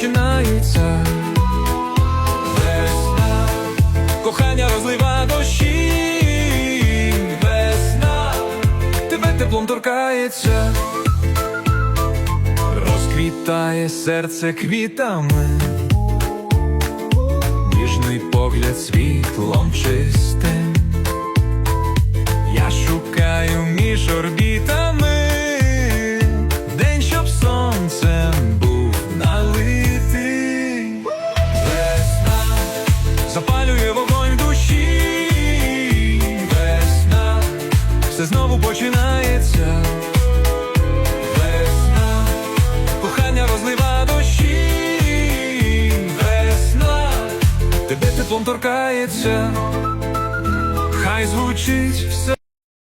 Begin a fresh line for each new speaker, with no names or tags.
починається. Весна, кохання розлива дощі. Весна, тебе теплом торкається, розквітає серце квітами, ніжний погляд світлом чистим. Я шукаю між орбітами все знову починається. Весна кохання розлива дощі. Весна тебе теплом торкається. Хай звучить все.